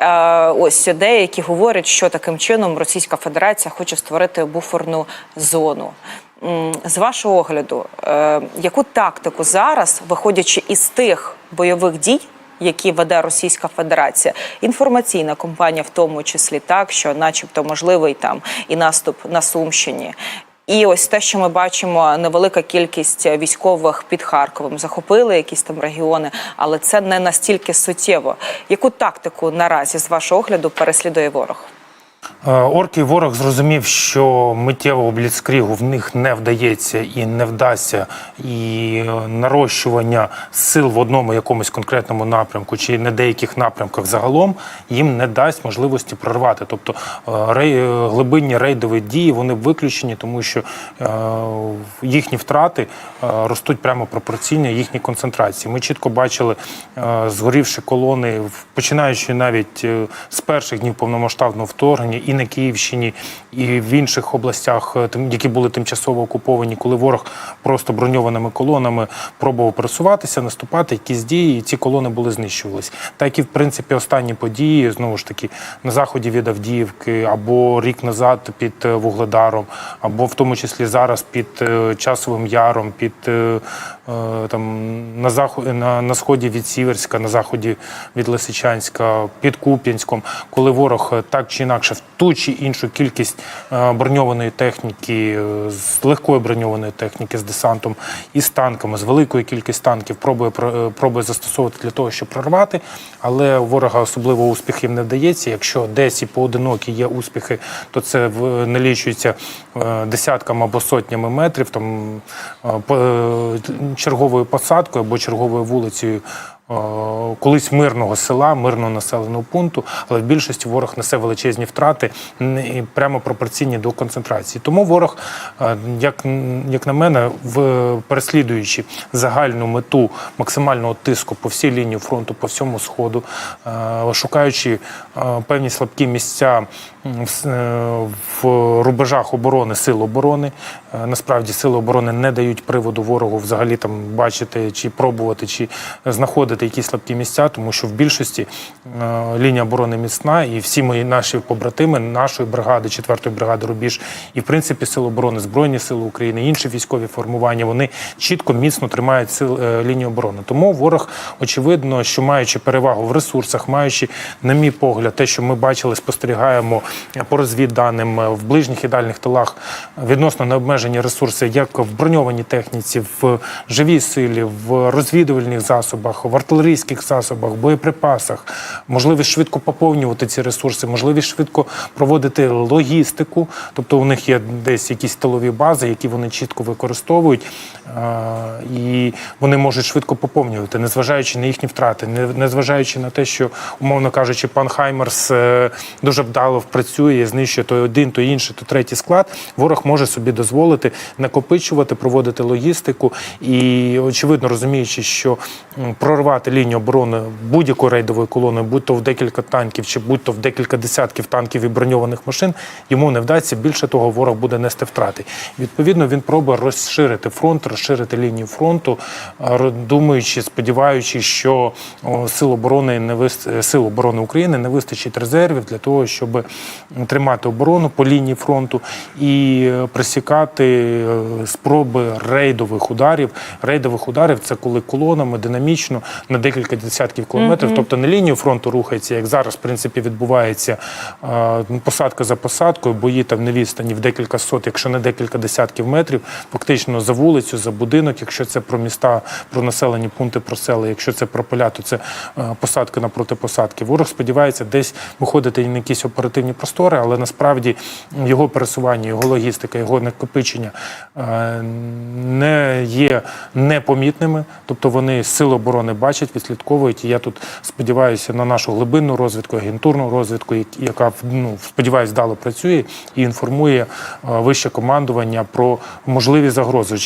Е, ось деякі говорять, що таким чином Російська Федерація хоче створити буферну зону. З вашого огляду, е, яку тактику зараз, виходячи із тих бойових дій, які веде Російська Федерація, інформаційна компанія, в тому числі так, що, начебто, можливий там і наступ на Сумщині. І ось те, що ми бачимо, невелика кількість військових під Харковом захопили якісь там регіони, але це не настільки суттєво. Яку тактику наразі з вашого огляду переслідує ворог? Е, Орки ворог зрозумів, що миттєвого бліцкрігу в них не вдається і не вдасться, і е, нарощування сил в одному якомусь конкретному напрямку чи на деяких напрямках загалом їм не дасть можливості прорвати. Тобто е, рей, глибинні рейдові дії вони виключені, тому що їхні втрати ростуть прямо пропорційно їхній концентрації. Ми чітко бачили згорівші колони, починаючи навіть з перших днів повномасштабного вторгнення і на Київщині, і в інших областях, е, які були тимчасово окуповані, коли ворог просто броньованими колонами пробував пересуватися, наступати, якісь дії, і ці колони були знищувались. Так і в принципі останні події знову ж таки на заході від Авдіївки, або рік назад під е, Вугледаром, або в тому числі зараз під е, Часовим Яром, під там на заході на, на сході від Сіверська, на заході від Лисичанська, під Куп'янськом, коли ворог так чи інакше ту чи іншу кількість е, броньованої техніки, е, з легкої броньованої техніки, з десантом і з танками, з великою кількістю танків пробує е, пробує застосовувати для того, щоб прорвати, але ворога особливо успіхів не вдається. Якщо десь і поодинокі є успіхи, то це налічується десятками або сотнями метрів, там черговою посадкою або черговою вулицею. Е, Колись мирного села, мирного населеного пункту, але в більшості ворог несе величезні втрати прямо пропорційні до концентрації. Тому ворог, е, як, як на мене, в переслідуючи загальну мету максимального тиску по всій лінії фронту, по всьому сходу, е, шукаючи певні слабкі місця в рубежах оборони, сил оборони. Насправді сили оборони не дають приводу ворогу взагалі там бачити чи пробувати, чи знаходити якісь слабкі місця, тому що в більшості е, лінія оборони міцна, і всі мої наші побратими нашої бригади, 4-ї бригади Рубіж, і в принципі сили оборони, збройні сили України, інші військові формування, вони чітко міцно тримають сил е, лінію оборони. Тому ворог, очевидно, що маючи перевагу в ресурсах, маючи, на мій погляд, те, що ми бачили, спостерігаємо по розвідданим е, в ближніх і дальніх тилах відносно необмежені ресурси, як в броньованій техніці, в живій силі, в розвідувальних засобах, в артилерійських засобах, боєприпасах, можливість швидко поповнювати ці ресурси, можливість швидко проводити логістику. Тобто у них є десь якісь тилові бази, які вони чітко використовують, е, і вони можуть швидко поповнювати, незважаючи на їхні втрати, незважаючи на те, що, умовно кажучи, пан Хаймерс е, дуже вдало працює, знищує той один, то інший, то третій склад. Ворог може собі дозволити накопичувати, проводити логістику і, очевидно, розуміючи, що м, прорвати лінію оборони будь-якою рейдовою колоною, будь то в декілька танків, чи будь то в декілька десятків танків і броньованих машин, йому не вдасться. Більше того, ворог буде нести втрати. Відповідно, він пробує розширити фронт, розширити лінію фронту, думаючи, сподіваючись, що сил оборони не вис... сил оборони України не вистачить резервів для того, щоб тримати оборону по лінії фронту і е, пресікати е, спроби рейдових ударів. Рейдових ударів це коли колонами динамічно на декілька десятків кілометрів, тобто не лінію фронту рухається, як зараз в принципі відбувається е, посадка за посадкою, бої там на відстані в декілька сот, якщо не декілька десятків метрів, фактично за вулицю, за будинок, якщо це про міста, про населені пункти, про села, якщо це про поля, то це посадка напроти посадки. Ворог сподівається десь виходити на якісь оперативні простори, але насправді його пересування, його логістика, його накопичення не є непомітними. Тобто вони сили оборони бачать, відслідковують. І я тут сподіваюся на нашу глибинну розвідку, агентурну розвідку, яка ну, сподіваюся, дало працює і інформує е, вище командування про можливі загрози.